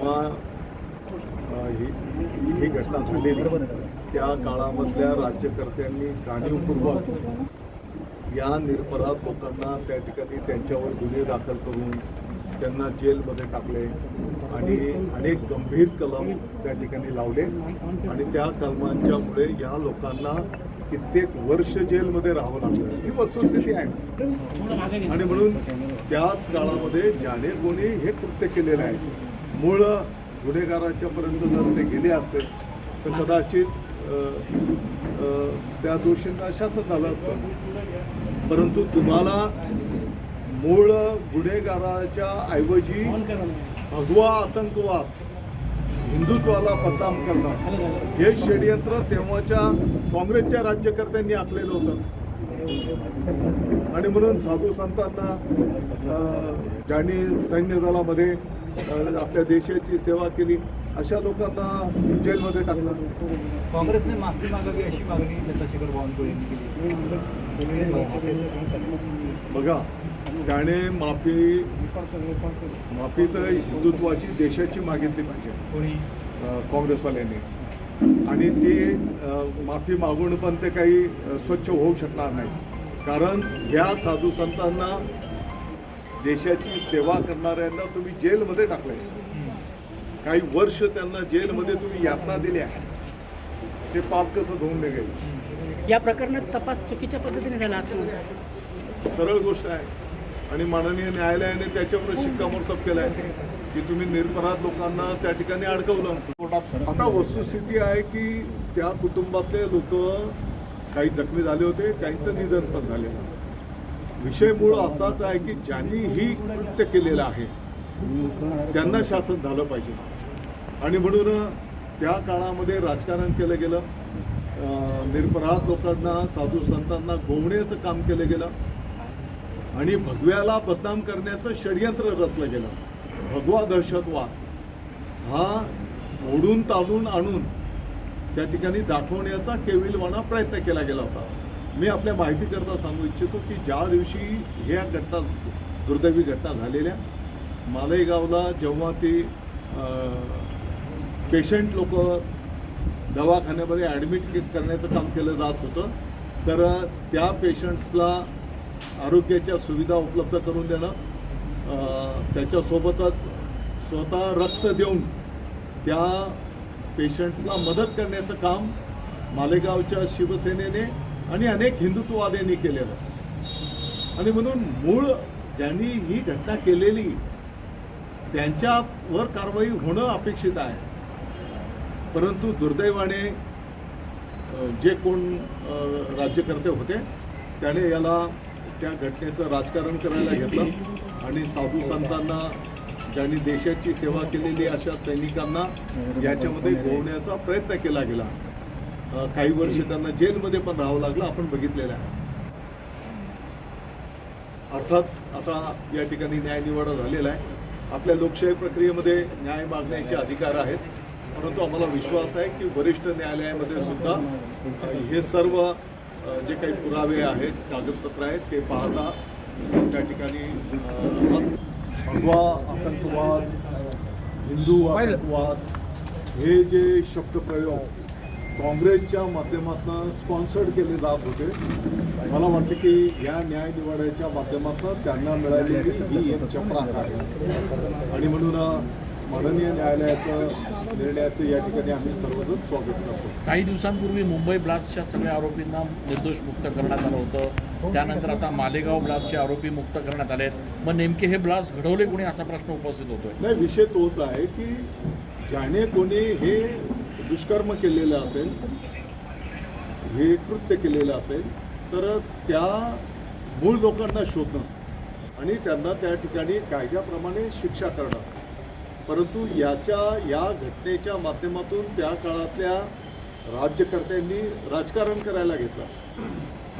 जेव्हा ही ही घटना झालेली त्या काळामधल्या राज्यकर्त्यांनी जाणीवपूर्वक या निरपराध लोकांना त्या ठिकाणी त्यांच्यावर गुन्हे दाखल करून त्यांना जेलमध्ये टाकले आणि अनेक गंभीर कलम त्या ठिकाणी लावले. आणि त्या कलमांच्यामुळे या लोकांना कित्येक वर्ष जेलमध्ये राहावं लागलं. ही वस्तुस्थिती आहे. आणि म्हणून त्याच काळामध्ये ज्याने कोणी हे कृत्य केलेलं आहे मूळ गुन्हेगाराच्यापर्यंत जर ते गेले असते तर कदाचित त्या दोषींना शासन झालं असतं. परंतु तुम्हाला मूळ गुन्हेगाराच्या ऐवजी भगवा आतंकवाद हिंदुत्वाला बदनाम करणं हे षडयंत्र तेव्हाच्या काँग्रेसच्या राज्यकर्त्यांनी आखलेलं होतं. आणि म्हणून साधू संतांना ज्यांनी सैन्य दलामध्ये आपल्या देशाची सेवा केली. अशा लोकांना जेलमध्ये टाकलं काँग्रेसने माफी मागावी अशी मागणी चंद्रशेखर बावनकुळे यांनी केली. बघा त्याने माफी माफी तर हिंदुत्वाची देशाची मागितली पाहिजे. कोणी? काँग्रेसवाल्यांनी. आणि ती माफी मागून पण ते काही स्वच्छ होऊ शकणार नाही कारण ह्या साधू संतांना देशाची सेवा करणाऱ्यांना तुम्ही जेलमध्ये टाकले काही वर्ष त्यांना जेलमध्ये तुम्ही यातना दिल्या. ते पाप कसं धुवून निघेल? या प्रकरणात तपास चुकीच्या पद्धतीने झाला असं म्हणतात. सरळ गोष्ट आहे. आणि माननीय न्यायालयाने त्याच्यावर शिक्कामोर्तब केलं आहे की तुम्ही निरपराध लोकांना त्या ठिकाणी अडकवलं. आता वस्तुस्थिती आहे की त्या कुटुंबातले लोक काही जखमी झाले होते काहींचं निधन पण झालेलं विषय मूळ असाच आहे की ज्यांनी ही कृत्य केलेलं आहे त्यांना शासन झालं पाहिजे. आणि म्हणून त्या काळामध्ये राजकारण केलं गेलं. निरपराध लोकांना साधू संतांना गोवण्याचं काम केलं गेलं. आणि भगव्याला बदनाम करण्याचं षडयंत्र रचलं गेलं. भगवा दहशतवाद हा ओढून ताणून आणून त्या ठिकाणी दाखवण्याचा केविलवाना प्रयत्न केला गेला होता. मी आपल्या माहितीकरता सांगू इच्छितो की ज्या दिवशी ह्या घटना दुर्दैवी घटना झालेल्या मालेगावला जेव्हा ती पेशंट लोक दवाखान्यामध्ये ॲडमिट करण्याचं काम केलं जात होतं तर त्या पेशंट्सला आरोग्याच्या सुविधा उपलब्ध करून देणं त्याच्यासोबतच स्वतः रक्त देऊन त्या पेशंट्सला मदत करण्याचं काम मालेगावच्या शिवसेनेने आणि अनेक हिंदुत्ववाद्यांनी केलेलं. आणि म्हणून मूळ ज्यांनी ही घटना केलेली त्यांच्यावर कारवाई होणं अपेक्षित आहे. परंतु दुर्दैवाने जे कोण राज्यकर्ते होते त्याने याला त्या घटनेचं राजकारण करायला घेतलं. आणि साधू संतांना ज्यांनी देशाची सेवा केलेली अशा सैनिकांना याच्यामध्ये गोवण्याचा प्रयत्न केला गेला. काही वर्ष त्यांना जेलमध्ये पण राहावं लागलं आपण बघितलेलं आहे. अर्थात आता या ठिकाणी न्यायनिवाडा झालेला आहे. आपल्या लोकशाही प्रक्रियेमध्ये न्याय मागण्याचे अधिकार आहेत. परंतु आम्हाला विश्वास आहे की वरिष्ठ न्यायालयामध्ये सुद्धा हे सर्व जे काही पुरावे आहेत कागदपत्र आहेत ते पाहता त्या ठिकाणी भगवा आतंकवाद हिंदू आतंकवाद हे जे शब्दप्रयोग काँग्रेसच्या माध्यमातून स्पॉन्सर्ड केले जात होते. मला वाटतं की या न्याय निवाड्याच्या माध्यमातून त्यांना मिळालेली ही एक चपराक आहे. आणि म्हणून माननीय न्यायालयाचं निर्णयाचं या ठिकाणी आम्ही सर्वजण स्वागत करतो. काही दिवसांपूर्वी मुंबई ब्लास्टच्या सगळ्या आरोपींना निर्दोष मुक्त करण्यात आलं होतं. त्यानंतर आता मालेगाव ब्लास्टचे आरोपी मुक्त करण्यात आले आहेत मग नेमके हे ब्लास्ट घडवले कोणी? असा प्रश्न उपस्थित होतोय. नाही विषय तोच आहे की ज्याने कोणी हे दुष्कर्म केलेलं असेल हे कृत्य केलेलं असेल तर त्या मूळ लोकांना शोधणं आणि त्यांना त्या ठिकाणी कायद्याप्रमाणे शिक्षा करणं. परंतु याच्या या घटनेच्या माध्यमातून त्या काळातल्या राज्यकर्त्यांनी राजकारण करायला घेतलं.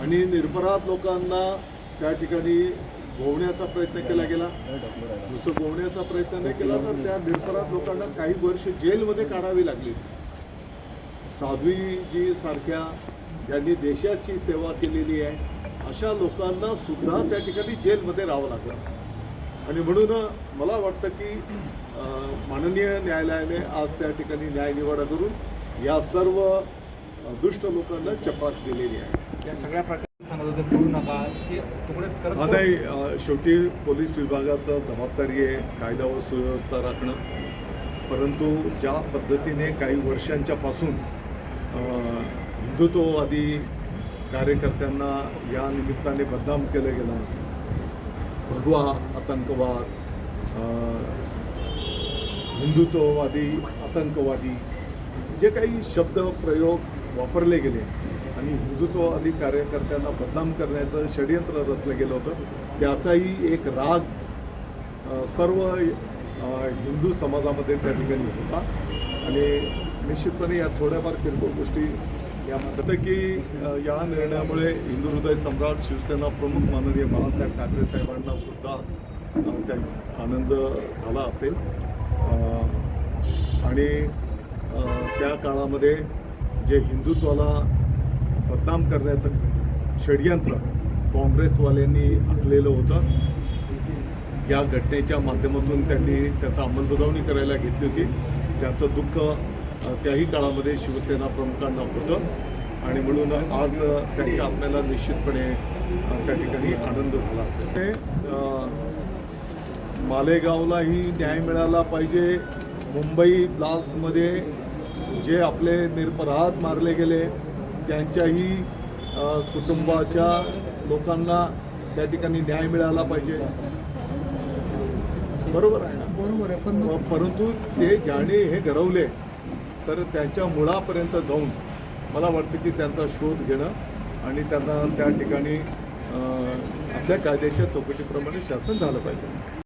आणि निर्भराध लोकांना त्या ठिकाणी गोवण्याचा प्रयत्न केला गेला. नुसतं गोवण्याचा प्रयत्न नाही केला तर त्या निरपराध लोकांना काही वर्ष जेलमध्ये काढावी लागली. साध्वीजी सारख्या ज्यांनी देशाची सेवा केलेली आहे अशा लोकांना सुद्धा त्या ठिकाणी जेलमध्ये राहावं लागलं. आणि म्हणून मला वाटतं की माननीय न्यायालयाने आज त्या ठिकाणी न्यायनिवाडा करून या सर्व दुष्ट लोकांना चपात दिलेली आहे. या सगळ्या प्रकार अ, शेवटी पोलीस विभागाचं जबाबदारी आहे कायदा व सुव्यवस्था राखणं. परंतु ज्या पद्धतीने काही वर्षांच्या पासून हिंदुत्ववादी कार्यकर्त्यांना या निमित्ताने बदनाम केलं गेलं. भगवा आतंकवाद हिंदुत्ववादी आतंकवादी जे काही शब्द प्रयोग वापरले गेले आणि हिंदुत्ववादी कार्यकर्त्यांना बदनाम करण्याचं षडयंत्र रचलं गेलं होतं त्याचाही एक राग सर्व हिंदू समाजामध्ये त्या ठिकाणी होता. आणि निश्चितपणे या थोड्याफार किरकोळ गोष्टी या म्हणतात की या निर्णयामुळे हिंदू हृदय सम्राट शिवसेना प्रमुख माननीय बाळासाहेब ठाकरे साहेबांना सुद्धा त्या आनंद झाला असेल. आणि त्या काळामध्ये जे हिंदुत्वाला बदनाम करण्याचं षडयंत्र काँग्रेसवाल्यांनी आखलेलं होतं या घटनेच्या माध्यमातून त्यांनी त्याचा अंमलबजावणी करायला घेतली होती. त्याचं दुःख त्याही काळामध्ये शिवसेना प्रमुखांना होतं. आणि म्हणून आज त्यांच्या आत्म्याला निश्चितपणे त्या ठिकाणी आनंद झाला असेल. ते, मालेगावलाही न्याय मिळाला पाहिजे. मुंबई ब्लास्टमध्ये जे आपले निरपराध मारले गेले त्यांच्याही कुटुंबाच्या लोकांना त्या ठिकाणी न्याय मिळाला पाहिजे. बरोबर आहे ना? बरोबर आहे पण परंतु ते ज्याने हे घडवले तर त्यांच्या मुळापर्यंत जाऊन मला वाटतं की त्यांचा शोध घेणं आणि त्यांना त्या ठिकाणी आपल्या कायद्याच्या चौकटीप्रमाणे शासन झालं पाहिजे.